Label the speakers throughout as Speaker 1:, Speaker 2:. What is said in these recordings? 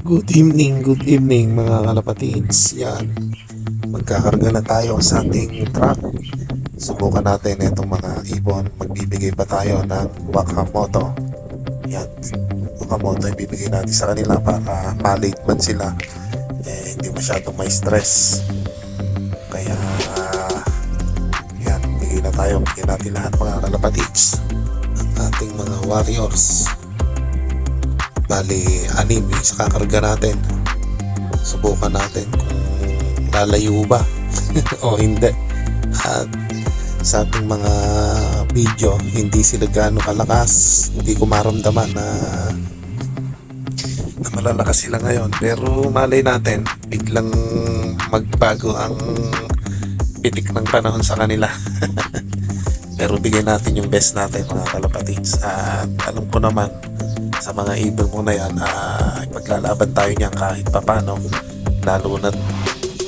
Speaker 1: Good evening, good evening mga kalapatids. Yan. Magkakarga na tayo sa ating truck. Subukan natin itong mga ibon. Magbibigay pa tayo ng Wakamoto. Yan. Wakamoto yung bibigay natin sa kanila para malate man sila. Eh, hindi masyadong may stress. Kaya, yan. Bigay na tayo. Bigyan natin lahat mga kalapatids. Ang ating mga warriors. Bali, anim yung sa kakarga natin. Subukan natin kung lalayo ba o hindi. At sa ating mga video, hindi sila gaano kalakas. Hindi ko maramdaman na na malalakas sila ngayon. Pero malay natin, biglang magbago ang pitik ng panahon sa kanila. Pero bigyan natin yung best natin mga kalapatids. At alam ko naman, sa mga ibon mo na yan, ah, paglalaban tayo niyan kahit papano, lalo na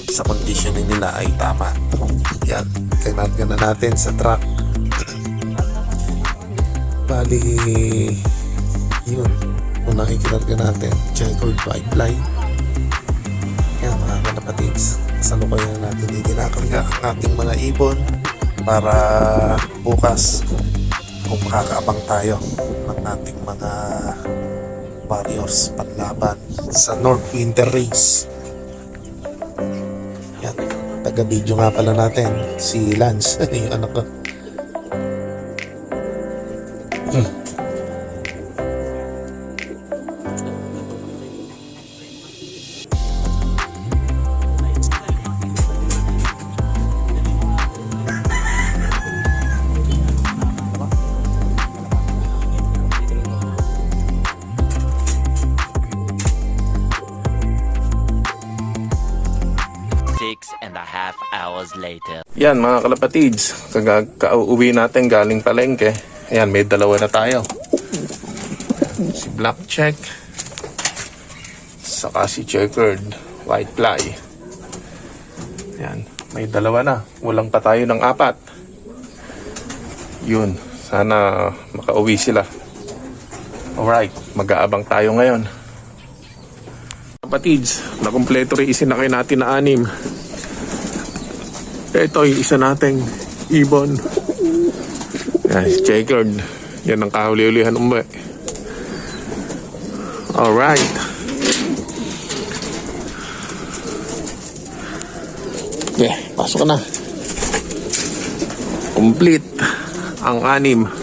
Speaker 1: sa conditioning nila ay tama. Yan, kinarga na natin sa truck. Bali, yun, unang ikinarga natin, checkered white. Yan mga kalapatids, salukuyan natin yung kinakarga ang ating mga ibon para bukas kung makakaabang tayo ng ating mga warriors panlaban sa North Winter Race. Yan. Taga-video nga pala natin, si Lance, yung anak ko. Hmm.
Speaker 2: And a half hours later.
Speaker 3: Yan mga kalapatids, kakauwi natin galing palengke. Ayan, may dalawa na tayo. Si Black Check, saka si Checkered White Fly. Yan, may dalawa na. Walang pa tayo ng apat. Yun, sana makauwi sila. Alright, mag-aabang tayo ngayon. Kapatids, nakumpleto rin isinakay natin na anim. Ito yung isa nating ibon. Yan, checkered. Yan ang kahuli-ulihan umuwi. Alright. Okay, pasok na. Complete ang anim.